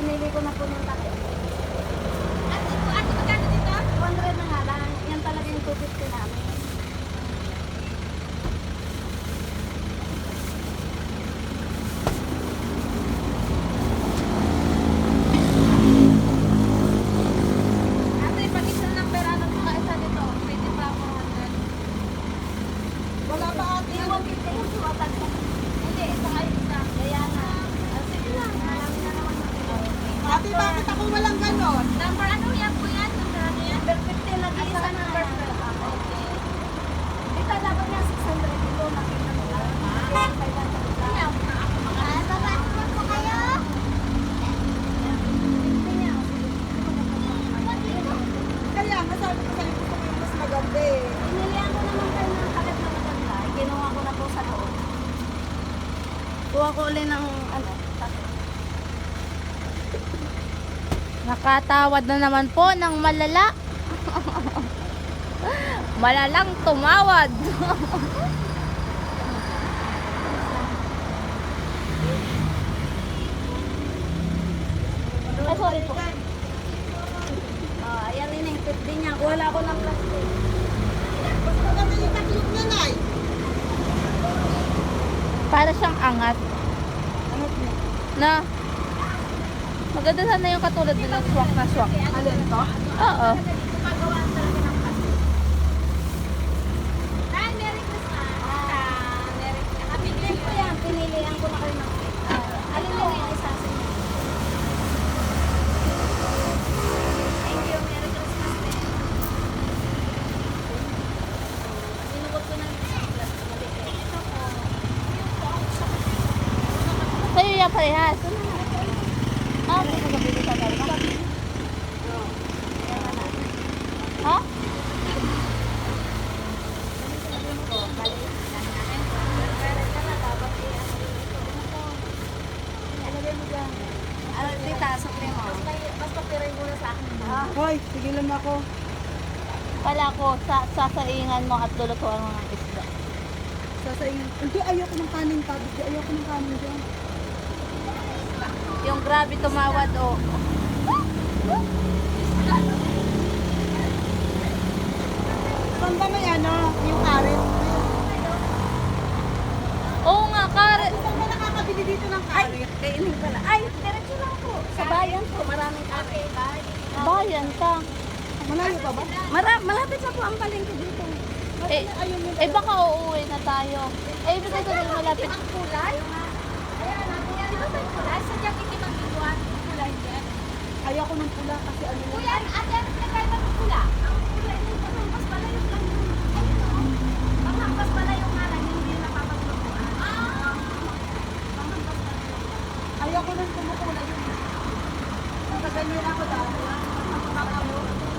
Pinili ko na po yung takip. At ito, at magkano dito? 100 na nga lang. Yan talaga yung 250 namin. Wala pa ate. Hindi, 150 yung suwatan ko. Hindi, ito ngayon. Hindi, bakit ako walang ganon? Number ano yan po yan? Number ano yan? Number 50 lagi sa number 12. Ah, okay. Ito dapat niya 600 kilo nakita mo ah, lang. Kaya nga sabi ko sa'yo gusto ko yung mas maganda eh. Pinilihan naman kayo ng kalat na maganda. Ginawa ko na po sa loob. Kuha ko ulit ng ano, Ko na kayo ng ah, Alin mo yung isa sa inyo? Thank you. Merry Christmas din. Sinugot ko na yung isang plastic. Maliit. Ito po. Sa'yo yan parehas. Ah, hindi ko nabili sa dalawa. Ha? Ano, tita, sukli mo. Basta piray muna sa akin. Ha? Hoy, sige lang ako. Kala ko, sa sasaingan mo at lulutuan mo ng isda. Sasaingin. Hindi, ayoko ng kanin. Hindi, ayoko ng kanin dyan. Grabe tumawad oh. o. Saan ba may ano, yung karin? Oo nga, kare. Saan ba nakakabili dito ng karin? Kainin pala. Ay, diretso lang po. Sa bayan po, maraming kape. Bayan ka. Malayo pa ba? Mara malapit sa po ang palengke dito. Eh, eh baka uuwi na tayo. Eh, ibig sabihin malapit. Kulay? Ayoko ng pula kasi ano yun. Kuya, ate, ano na kayo ng pula? Ang pula yun, ano, mas pala yung lang yun. Ayun o. Pamangkas pala yung ngalan, hindi yung napapaglutuan. Ah! Pamangkas pala yun. Ayoko nang kumukula yun. Natagal nyo na ako dahil. Ah, Pamangkas pala.